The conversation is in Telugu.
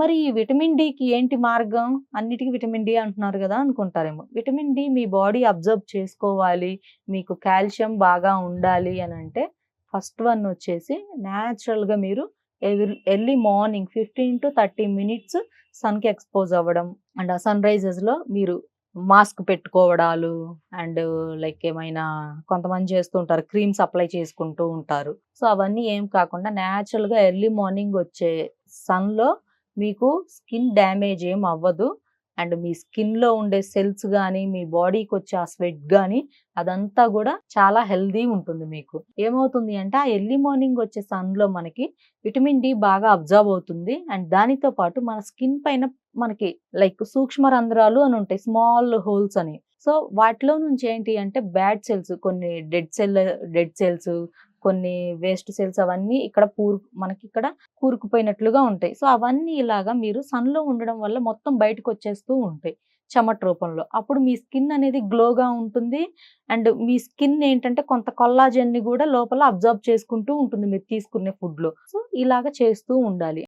మరి ఈ విటమిన్ డికి ఏంటి మార్గం? అన్నిటికీ విటమిన్ డి అంటున్నారు కదా అనుకుంటారేమో. విటమిన్ డి మీ బాడీ అబ్జర్వ్ చేసుకోవాలి మీకు కాల్షియం బాగా ఉండాలి అని అంటే ఫస్ట్ వన్ వచ్చేసి న్యాచురల్గా మీరు early morning fifteen to thirty minutes సన్కి expose అవ్వడం అండ్ ఆ సన్ రైజెస్లో మీరు మాస్క్ పెట్టుకోవడాలు అండ్ లైక్ ఏమైనా కొంతమంది చేస్తూ ఉంటారు క్రీమ్స్ అప్లై చేసుకుంటూ ఉంటారు. సో అవన్నీ ఏం కాకుండా న్యాచురల్గా ఎర్లీ మార్నింగ్ వచ్చే సన్లో మీకు స్కిన్ డ్యామేజ్ ఏం అవ్వదు. అండ్ మీ స్కిన్లో ఉండే సెల్స్ కానీ మీ బాడీకి వచ్చే ఆ స్వెట్ కానీ అదంతా కూడా చాలా హెల్దీ ఉంటుంది మీకు. ఏమవుతుంది అంటే ఆ ఎర్లీ మార్నింగ్ వచ్చే సన్లో మనకి విటమిన్ డి బాగా అబ్జర్వ్ అవుతుంది. అండ్ దానితో పాటు మన స్కిన్ పైన మనకి లైక్ సూక్ష్మ రంధ్రాలు అని ఉంటాయి స్మాల్ హోల్స్ అని. సో వాటిలో నుంచి ఏంటి అంటే బ్యాడ్ సెల్స్ కొన్ని డెడ్ సెల్ డెడ్ సెల్స్ కొన్ని వేస్ట్ సెల్స్ అవన్నీ ఇక్కడ పూరు మనకి ఇక్కడ కూరుకుపోయినట్లుగా ఉంటాయి. సో అవన్నీ ఇలాగా మీరు సన్లో ఉండడం వల్ల మొత్తం బయటకు వచ్చేస్తూ ఉంటాయి చెమట రూపంలో. అప్పుడు మీ స్కిన్ అనేది గ్లోగా ఉంటుంది. అండ్ మీ స్కిన్ ఏంటంటే కొంత కొల్లాజన్ని కూడా లోపల అబ్జర్వ్ చేసుకుంటూ ఉంటుంది మీరు తీసుకునే ఫుడ్లో. సో ఇలాగ చేస్తూ ఉండాలి.